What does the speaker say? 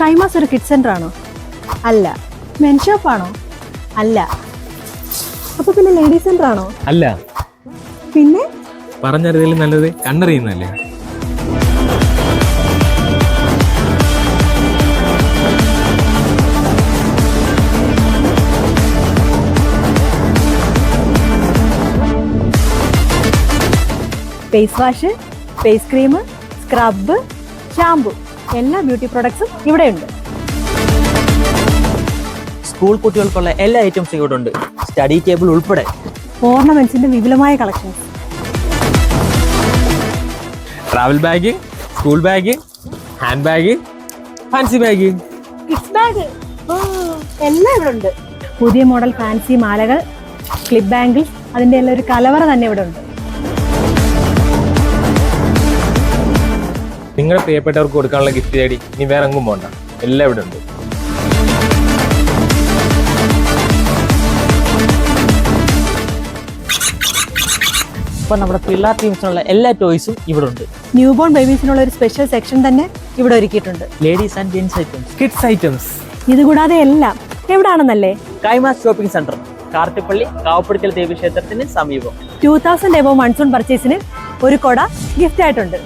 കൈമാസ് ഒരു kid centre ആണോ? അല്ല. മെൻ ഷോപ്പ് ആണോ? അല്ല. അപ്പൊ പിന്നെ ലേഡീസ് സെന്റർ ആണോ? അല്ല. പിന്നെ? പറഞ്ഞറിയതിലും നല്ലത്? കണ്ടറിയുന്നല്ലേ face wash face cream scrub shampoo എല്ലാ ബ്യൂട്ടി പ്രോഡക്ട്സും ഇവിടെയുണ്ട്. സ്കൂൾ കുട്ടികൾക്കുള്ള എല്ലാ ഐറ്റംസും ഇവിടെ ഉണ്ട് സ്റ്റഡി ടേബിൾ ഉൾപ്പെടെ. ഓർണമെന്റ്സിന്റെ വിപുലമായ collection travel bag school bag hand bag fancy bag kids bag എല്ലാം ഇവിടെ ഉണ്ട് പുതിയ മോഡൽ ഫാൻസി മാലകൾ ക്ലിപ്പ് ബാങ്കിൽ അതിന്റെ എല്ലാം ഒരു കലവറ തന്നെ ഇവിടെ ഉണ്ട് നിങ്ങളുടെ പ്രിയപ്പെട്ടവർക്ക് കൊടുക്കാനുള്ള ഗിഫ്റ്റ് തേടി ഇനി വേറെ എങ്ങും പോണ്ട. എല്ലാം ഇവിടെ ഉണ്ട്. ഇപ്പൊ നമ്മുടെ പിള്ളേർ ടീംസിനുള്ള എല്ലാ ടോയ്സും ഇവിടെ ഉണ്ട്. ന്യൂ ബോൺ ബേബീസിനുള്ള ഒരു സ്പെഷ്യൽ സെക്ഷൻ തന്നെ ഇവിടെ ഒരുക്കിയിട്ടുണ്ട്. Ladies and gents items kids items ഇതുകൂടാതെ എല്ലാം എവിടാണെന്നല്ലേ? കൈമാസ് ഷോപ്പിംഗ് സെന്റർ കാർത്തിപ്പള്ളി കാവപ്പടിക്കൽ ദേവി ക്ഷേത്രത്തിന് സമീപം ടൂ തൗസൻഡ് എബോ മൺസൂൺ പർച്ചേസിന് ഒരു കൊട ഗിഫ്റ്റ് ആയിട്ടുണ്ട്.